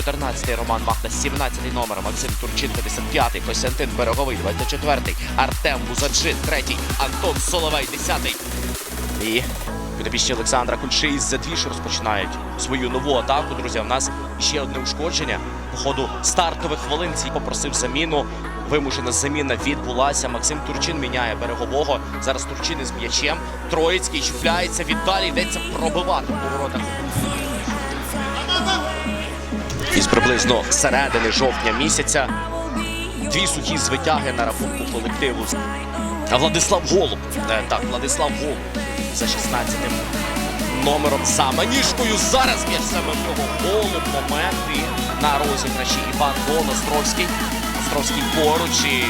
14-й Роман Махна, 17-й номер, Максим Турчин, 55-й, Костянтин Береговий, 24-й, Артем Бузаджит, 3-й, Антон Соловей, 10-й. І підопічні Олександра Кульши із Задвіж розпочинають свою нову атаку. Друзі, у нас ще одне ушкодження. По ходу стартових хвилин цій попросив заміну. Вимушена заміна відбулася. Максим Турчин міняє берегового. Зараз Турчин із м'ячем. Троїцький чіпляється. Віддалі йдеться пробивати по воротах. Приблизно середини жовтня місяця дві сухі звитяги на рахунку колективу. А Владислав Голуб. Е, Так, Владислав Голуб за 16-тим номером за маніжкою. Зараз м'яч саме в нього голуб. Моменти на розіграші Іван Дон Островський. Островський поруч і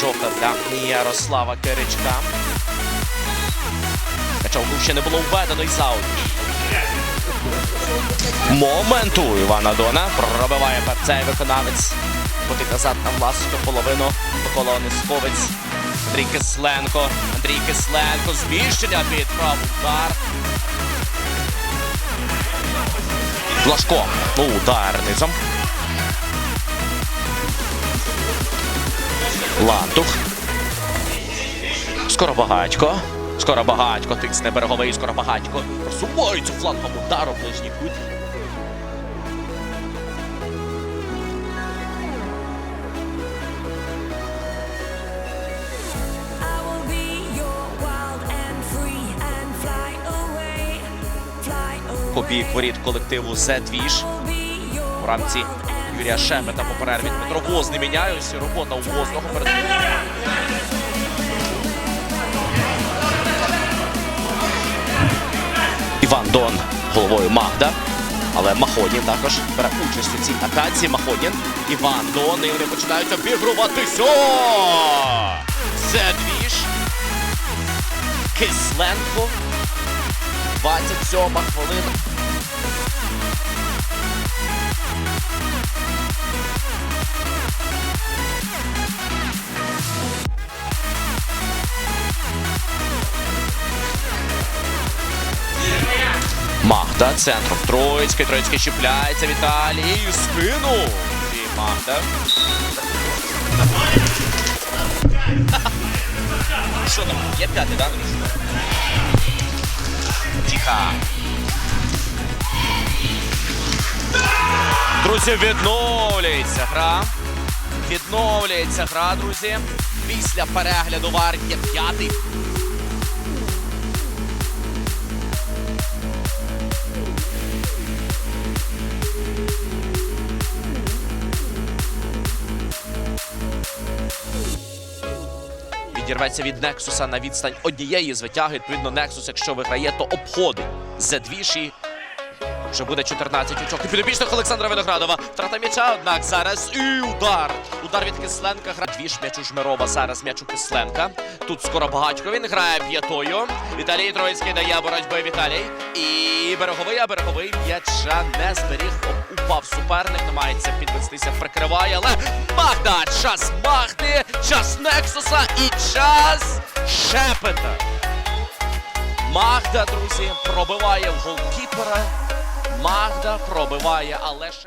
жовта для Ярослава Киричка. Качалку ще не було введено і заут. Моменту Івана Дона пробиває цей виконавець. Буде назад на власну половину. Микола Онисковець. Андрій Кисленко. Андрій Кисленко. Зміщення під правий удар. Блашко. Ну, удар низом. Лантух. Скоро багатько. Скоро багатько. Тисне береговий, скоро багатько. Просувається флангом удару в ближній кут. Побіг воріт колективу Зедвіж. В рамці Юрія Шемета по перерві Дмитро Воз не міняюся. Робота у Возного перед. Дон головою Магда. Але Махонін також бере участь у цій атаці. Махонін, Іван Дон, і вони починають обігруватися. Зедвіж. Кисленко. 27 хвилина. Магда центром. Троїцький. Троїцький чіпляється. Віталій. І спину. І Магда. Що там? Є п'ятий, так? Тихо. Друзі, відновлюється гра. Відновлюється гра, друзі. Після перегляду вар є п'ятий. Відірветься від Нексуса на відстань однієї з витяги. Відповідно, Нексус, якщо виграє, то обходить Зедвіші. Вже буде 14 очок. І підопічних Олександра Виноградова. Втрата м'яча, однак зараз і удар. Удар від Кисленка. Гра двіж м'яч у Жмирова. Зараз м'яч у Кисленка. Тут скоро багатько. Він грає п'ятою. Віталій Троїцький дає боротьби Віталій. І береговий, а береговий м'яча не зберіг. Упав суперник, намагається підвестися, прикриває, але Магда! Час Магди, час Нексуса і час Шепета. Магда, друзі, пробиває в голкіпера. Магда пробиває, але ще.